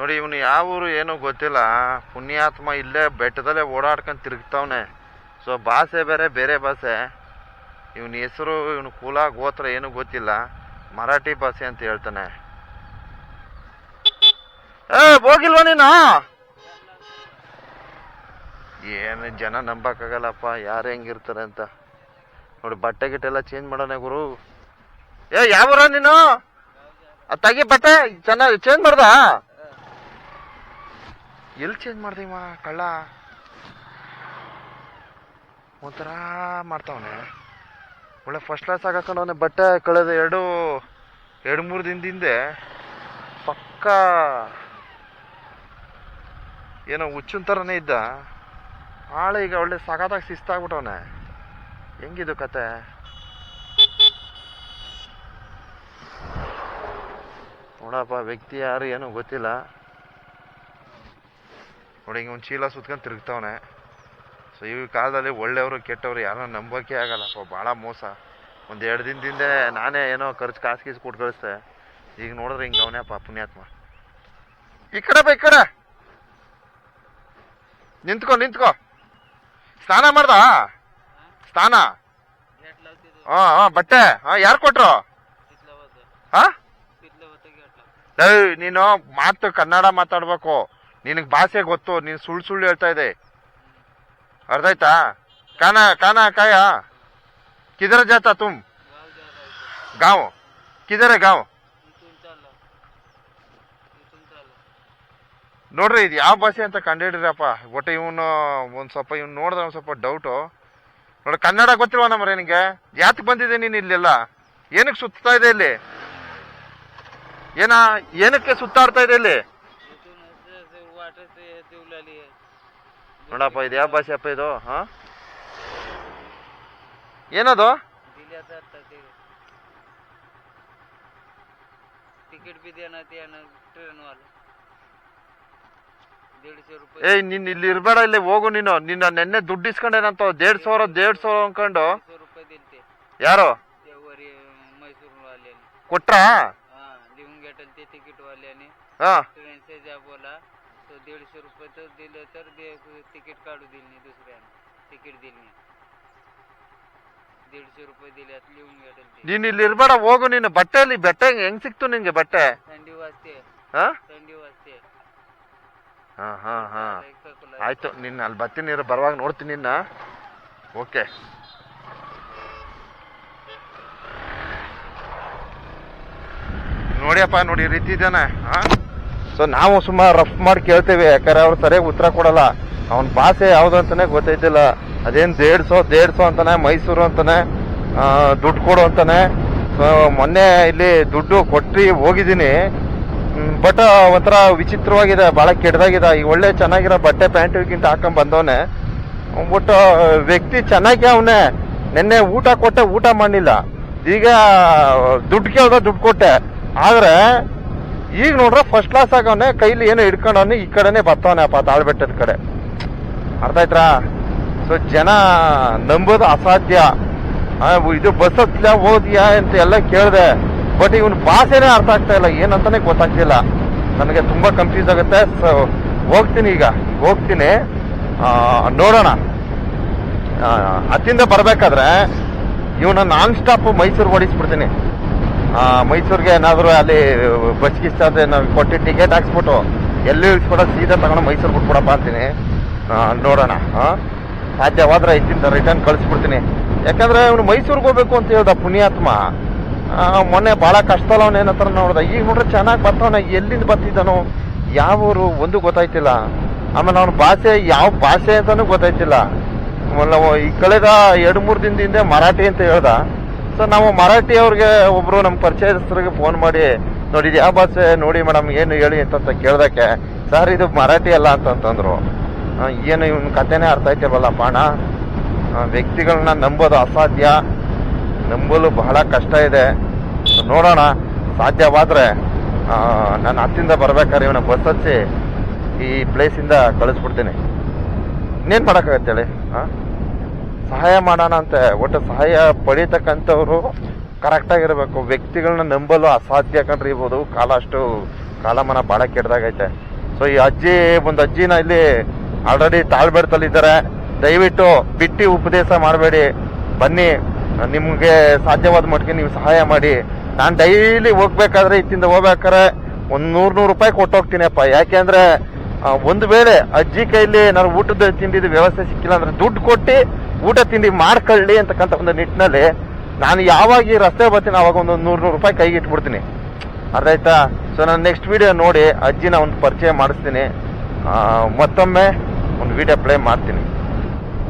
ನೋಡಿ, ಇವನು ಯಾವ ಊರು ಏನೂ ಗೊತ್ತಿಲ್ಲ. ಪುಣ್ಯಾತ್ಮ ಇಲ್ಲೇ ಬೆಟ್ಟದಲ್ಲೇ ಓಡಾಡ್ಕೊಂಡು ತಿರುಗ್ತಾವನೆ. ಸೊ ಭಾಷೆ ಬೇರೆ ಬೇರೆ ಭಾಷೆ. ಇವನ ಹೆಸರು, ಇವನ ಕುಲ, ಗೋತ್ರ ಏನೂ ಗೊತ್ತಿಲ್ಲ. ಮರಾಠಿ ಭಾಷೆ ಅಂತ ಹೇಳ್ತಾನೆ. ಏ, ಹೋಗಿಲ್ವಾ ನೀನು? ಏನು ಜನ ನಂಬಕ್ಕಾಗಲ್ಲಪ್ಪ, ಯಾರು ಹೆಂಗಿರ್ತಾರೆ ಅಂತ. ನೋಡಿ, ಬಟ್ಟೆ ಗಿಟ್ಟೆಲ್ಲ ಚೇಂಜ್ ಮಾಡೋಣ ಗುರು. ಏ, ಯಾವ ನೀನು? ತೆಗಿ ಬಟ್ಟೆ, ಚೆನ್ನಾಗಿ ಚೇಂಜ್ ಮಾಡ್ದ? ಎಲ್ಲಿ ಚೇಂಜ್ ಮಾಡ್ದೀವ ಕಳ್ಳ? ಒಂಥರ ಮಾಡ್ತಾವನೆ. ಒಳ್ಳೆ ಫಸ್ಟ್ ಕ್ಲಾಸ್ ಹಾಕೊಂಡವನೆ ಬಟ್ಟೆ ಕಳೆದ ಎರಡು ಎರಡು ಮೂರು ದಿನದ ಹಿಂದೆ ಪಕ್ಕ ಏನೋ ಹುಚ್ಚಿನ ಥರನೇ ಇದ್ದ. ಆಳ ಈಗ ಒಳ್ಳೆ ಸಗದಾಗ ಶಿಸ್ತಾಗ್ಬಿಟ್ಟವನೆ. ಹೆಂಗಿದು ಕತೆ? ನೋಡಪ್ಪ, ವ್ಯಕ್ತಿ ಯಾರು ಏನೂ ಗೊತ್ತಿಲ್ಲ. ನೋಡಿ, ಹಿಂಗೆ ಒಂದು ಚೀಲ ಸುತ್ಕೊಂಡು ತಿರುಗ್ತಾವನೆ. ಸೊ ಈ ಕಾಲದಲ್ಲಿ ಒಳ್ಳೆಯವರು, ಕೆಟ್ಟವರು ಯಾರನ್ನ ನಂಬೋಕೆ ಆಗಲ್ಲಪ್ಪ ಭಾಳ ಮೋಸ. ಒಂದು ಎರಡು ದಿನದಿಂದ ನಾನೇ ಏನೋ ಖರ್ಚು ಕಾಸು ಗೀಸು ಕೊಟ್ಟು ಕಳಿಸ್ದೆ. ಈಗ ನೋಡಿದ್ರೆ ಹಿಂಗೆ ಅವನೇಪ್ಪ ಪುಣ್ಯಾತ್ಮ. ಈ ಕಡೆ ಬಾ, ಈ ಕಡೆ. ನಿಂತ್ಕೊ ನಿಂತ್ಕೊ. ಸ್ನಾನ ಮಾಡ್ದ? ಸ್ನಾನ? ಹಾಂ ಹಾಂ ಬಟ್ಟೆ. ಹಾಂ ಯಾರು ಕೊಟ್ರು? ಹಾಂ ನೀನು ಮಾತು ಕನ್ನಡ ಮಾತಾಡ್ಬೇಕು. ನಿನಗೆ ಭಾಷೆ ಗೊತ್ತು, ನೀನು ಸುಳ್ಳು ಸುಳ್ಳು ಹೇಳ್ತಾ ಇದೆ ಅರ್ಧಾಯ್ತಾ? ಕಾನ ಕಾನ, ಕಾಯ? ಕಿದರ ಜಾತ ತುಮ್? ಗಾಂವ್. ಕಿದರ ಗಾಂವ್. ನೋಡ್ರಿ, ಇದು ಯಾವ ಭಾಷೆ ಅಂತ ಕಂಡಿಡ್ರಪ್ಪ ಒಟ್ಟು ಇವನು, ಒಂದು ಸ್ವಲ್ಪ ಇವ್ನು ನೋಡಿದ್ರೆ ಒಂದು ಸ್ವಲ್ಪ ಡೌಟು ನೋಡಿ, ಕನ್ನಡ ಗೊತ್ತಿಲ್ವ ನಮ್ಮ ನಿನಗೆ? ಯಾತಕ್ಕೆ ಬಂದಿದೆ ನೀನು ಇಲ್ಲೆಲ್ಲ ಏನಕ್ಕೆ ಸುತ್ತಾ ಇದೆ ಇಲ್ಲಿ? ಏನ, ಏನಕ್ಕೆ ಸುತ್ತಾಡ್ತಾ ಇದೆ ಇಲ್ಲಿ? ನೋಡಪ್ಪ ಇದು ಯಾವ ಭಾಷೆ ಅಪ್ಪ ಇದು? ಹಾ? ಏನದು? ಏಯ್ ನೀನ್ ಇಲ್ಲಿ ಇರ್ಬೇಡ ಇಲ್ಲಿ ಹೋಗು ನೀನು. ನಿನ್ನ ನೆನ್ನೆ ದುಡ್ಡು ಇಸ್ಕೊಂಡೇನಂತ ದೇಡ್ ಸಾವಿರ ದೇಡ್ ಸಾವಿರ ಅನ್ಕೊಂಡು. ಯಾರು? ಕೊಟ್ರಾ? ಹಾ ट्रेन से जा बोला तो दीडशे रुपये तर दिले तर दे तिकीट काढू दिल नाही दुसऱ्यानं तिकीट दिल नाही दीडशे रुपये दिल्यात लिहून घेतलं ते ನೀನ್ ಇಲ್ಲಿ ಇರ್ಬೇಡ ಹೋಗು ನೀನು ಬಟ್ಟೆಯಲ್ಲಿ ಬಟ್ಟೆ ಹೆಂಗ್ ಸಿಕ್ತು ನಿನ್ಗೆ ಬಟ್ಟೆ थंडी वाजते ಹಾ थंडी वाजते ಹಾ ಹಾ ಹಾ एक सकुला ಆಯ್ತು ನಿನ್ನ ಅಲ್ಲಿ ಬರ್ತೀನಿ ಇರು ಬರುವಾಗ ನೋಡ್ತೀನಿ ನಿನ್ನ ಓಕೆ ನೋಡಿಯಪ್ಪ ನೋಡಿ ಈ ರೀತಿ ಇದ್ದಾನೆ ಸೊ ನಾವು ಸುಮಾರು ರಫ್ ಮಾಡಿ ಕೇಳ್ತೇವೆ, ಯಾಕಂದ್ರೆ ಅವ್ರು ಸರಿಯಾಗಿ ಉತ್ತರ ಕೊಡಲ್ಲ. ಅವನ ಭಾಷೆ ಯಾವುದು ಅಂತಾನೆ ಗೊತ್ತೈತಿಲ್ಲ. ಅದೇನ್ ದೇಡ್ಸೋ ದೇಡ್ಸೋ ಅಂತಾನೆ, ಮೈಸೂರು ಅಂತಾನೆ ದುಡ್ಡು ಕೊಡು ಅಂತಾನೆ. ಸೊ ಮೊನ್ನೆ ಇಲ್ಲಿ ದುಡ್ಡು ಕೊಟ್ಟು ಹೋಗಿದ್ದೀನಿ. ಬಟ್ ಒಂಥರ ವಿಚಿತ್ರವಾಗಿದೆ, ಬಹಳ ಕೆಟ್ಟದಾಗಿದೆ. ಈಗ ಒಳ್ಳೆ ಚೆನ್ನಾಗಿರೋ ಬಟ್ಟೆ ಪ್ಯಾಂಟ್ಗಿಂತ ಹಾಕೊಂಡ್ ಬಂದವನೆ. ಬಟ್ ವ್ಯಕ್ತಿ ಚೆನ್ನಾಗಿ ಅವನೇ. ನಿನ್ನೆ ಊಟ ಕೊಟ್ಟೆ, ಊಟ ಮಾಡಿಲ್ಲ ಈಗ ದುಡ್ಡು ಕೇಳ್ದ ದುಡ್ಡು ಕೊಟ್ಟೆ. ಆದ್ರೆ ಈಗ ನೋಡ್ರ ಫಸ್ಟ್ ಕ್ಲಾಸ್ ಆಗವನೆ ಕೈಲಿ ಏನೋ ಹಿಡ್ಕೊಂಡವನು ಈ ಕಡೆನೆ ಬರ್ತಾವನೆ ಅಪ್ಪ, ತಾಳ್ಬೆಟ್ಟದ ಕಡೆ. ಅರ್ಥ ಆಯ್ತಾ ಸೊ ಜನ ನಂಬೋದು ಅಸಾಧ್ಯ. ಇದು ಬಸ್ ಹತ್ಲ ಹೋದ್ಯಾ ಅಂತ ಎಲ್ಲ ಕೇಳಿದೆ. ಬಟ್ ಇವನ್ ಭಾಷೆನೇ ಅರ್ಥ ಆಗ್ತಾ ಇಲ್ಲ. ಏನಂತಾನೆ ಗೊತ್ತಾಗ್ತಿಲ್ಲ. ನನಗೆ ತುಂಬಾ ಕನ್ಫ್ಯೂಸ್ ಆಗುತ್ತೆ. ಸೊ ಹೋಗ್ತೀನಿ ಈಗ. ಹೋಗ್ತೀನಿ. ನೋಡೋಣ. ಅತ್ತಿಂದ ಬರ್ಬೇಕಾದ್ರೆ ಇವನ ನಾನ್ ಸ್ಟಾಪ್ ಮೈಸೂರು ಓಡಿಸ್ಬಿಡ್ತೀನಿ. ಮೈಸೂರಿಗೆ ಏನಾದರೂ ಅಲ್ಲಿ ಬಸ್ ಗಿಸ್ ಆದರೆ ನಾವು ಕೊಟ್ಟು ಟಿಕೆಟ್ ಹಾಕ್ಸ್ಬಿಟ್ಟು, ಎಲ್ಲಿ ಇಳಿಸ್ಬಿಡೋ ಸೀದಾ ತಗೊಂಡು ಮೈಸೂರು ಬಿಟ್ಬಿಡಪ್ಪ ಅಂತೀನಿ. ನೋಡೋಣ? ಸಾಧ್ಯವಾದ್ರೆ ಇಲ್ಲಿಂದ ರಿಟರ್ನ್ ಕಳಿಸ್ಬಿಡ್ತೀನಿ. ಯಾಕಂದ್ರೆ ಅವನು ಮೈಸೂರಿಗೆ ಹೋಗ್ಬೇಕು ಅಂತ ಹೇಳ್ದ ಪುಣ್ಯಾತ್ಮ. ಮೊನ್ನೆ ಬಹಳ ಕಷ್ಟದಲ್ಲ ಹತ್ರ ನೋಡ್ದ. ಈಗ ನೋಡ್ರೆ ಚೆನ್ನಾಗಿ ಬರ್ತಾವನ. ಎಲ್ಲಿಂದ ಬರ್ತಿದ್ದಾನೋ? ಯಾವ ಊರು? ಒಂದು ಗೊತ್ತಾಯ್ತಿಲ್ಲ. ಆಮೇಲೆ ಅವನ ಭಾಷೆ, ಯಾವ ಭಾಷೆ ಅಂತಾನು ಗೊತ್ತಾಯ್ತಿಲ್ಲ. ಈ ಕಳೆದ ಎರಡು ಮೂರು ದಿನದಿಂದ ಮರಾಠಿ ಅಂತ ಹೇಳ್ದ. ಸೊ ನಾವು ಮರಾಠಿ ಅವ್ರಿಗೆ ಒಬ್ರು ನಮ್ಮ ಪರಿಚಯಸ್ಥರಿಗೆ ಫೋನ್ ಮಾಡಿ ನೋಡಿ ಯಾವ ಭಾಷೆ ನೋಡಿ ಮೇಡಮ್ ಏನು ಹೇಳಿ ಅಂತ ಕೇಳ್ದಕ್ಕೆ ಸರ್ ಇದು ಮರಾಠಿ ಅಲ್ಲ ಅಂತಂತಂದ್ರು. ಏನು ಇವನ್ ಕಥೆನೇ ಅರ್ಥ ಆಯ್ತೇವಲ್ಲ ಬಾಣ ವ್ಯಕ್ತಿಗಳನ್ನ ನಂಬೋದು ಅಸಾಧ್ಯ. ನಂಬಲು ಬಹಳ ಕಷ್ಟ ಇದೆ. ನೋಡೋಣ. ಸಾಧ್ಯವಾದ್ರೆ ನಾನು ಹತ್ತಿಂದ ಬರ್ಬೇಕಾದ್ರೆ ಇವನ ಬಸ್ ಹಚ್ಚಿ ಈ ಪ್ಲೇಸಿಂದ ಕಳಿಸ್ಬಿಡ್ತೀನಿ. ಇನ್ನೇನು ಮಾಡೋಕ್ಕಾಗತ್ತೆ ಹೇಳಿ? ಹಾಂ ಸಹಾಯ ಮಾಡೋಣ ಅಂತ ಒಟ್ಟು ಸಹಾಯ ಪಡೀತಕ್ಕಂಥವ್ರು ಕರೆಕ್ಟಾಗಿರಬೇಕು ವ್ಯಕ್ತಿಗಳನ್ನ ನಂಬಲು ಅಸಾಧ್ಯ ಯಾಕಂದ್ರೆ ಇರ್ಬೋದು. ಕಾಲ ಅಷ್ಟು ಕಾಲಮಾನ ಭಾಳ ಕೆಟ್ಟದಾಗೈತೆ. ಸೊ ಈ ಅಜ್ಜಿ, ಒಂದು ಅಜ್ಜಿನ ಇಲ್ಲಿ ಆಲ್ರೆಡಿ ತಾಳ್ಬೇಡ್ತಲ್ಲಿದ್ದಾರೆ ದಯವಿಟ್ಟು ಬಿಟ್ಟು ಉಪದೇಶ ಮಾಡಬೇಡಿ. ಬನ್ನಿ, ನಿಮಗೆ ಸಾಧ್ಯವಾದ ಮಟ್ಟಿಗೆ ನೀವು ಸಹಾಯ ಮಾಡಿ. ನಾನು ಡೈಲಿ ಹೋಗ್ಬೇಕಾದ್ರೆ, ಇತ್ತಿಂದ ಹೋಗ್ಬೇಕಾದ್ರೆ ಒಂದು ನೂರು ನೂರು ರೂಪಾಯಿ ಕೊಟ್ಟೋಗ್ತೀನಪ್ಪ ಯಾಕೆ ಯಾಕೆಂದ್ರೆ ಒಂದು ವೇಳೆ ಅಜ್ಜಿ ಕೈಲಿ ನಾನು ಊಟದ ತಿಂಡಿದ ವ್ಯವಸ್ಥೆ ಸಿಕ್ಕಿಲ್ಲ ಅಂದ್ರೆ ದುಡ್ಡು ಕೊಟ್ಟು ಊಟ ತಿಂಡಿ ಮಾಡ್ಕೊಳ್ಳಿ ಅಂತಕ್ಕಂಥ ಒಂದು ನಿಟ್ಟಿನಲ್ಲಿ ನಾನು ಯಾವಾಗ ಈ ರಸ್ತೆ ಬರ್ತೀನಿ, ಅವಾಗ ಒಂದು ನೂರ್ ನೂರು ರೂಪಾಯಿ ಕೈಗೆ ಇಟ್ಬಿಡ್ತೀನಿ. ಅದಾಯ್ತಾ ಸೊ ನಾನು ನೆಕ್ಸ್ಟ್ ವಿಡಿಯೋ ನೋಡಿ, ಅಜ್ಜಿನ ಒಂದು ಪರಿಚಯ ಮಾಡಿಸ್ತೀನಿ. ಮತ್ತೊಮ್ಮೆ ಒಂದು ವಿಡಿಯೋ ಪ್ಲೇ ಮಾಡ್ತೀನಿ.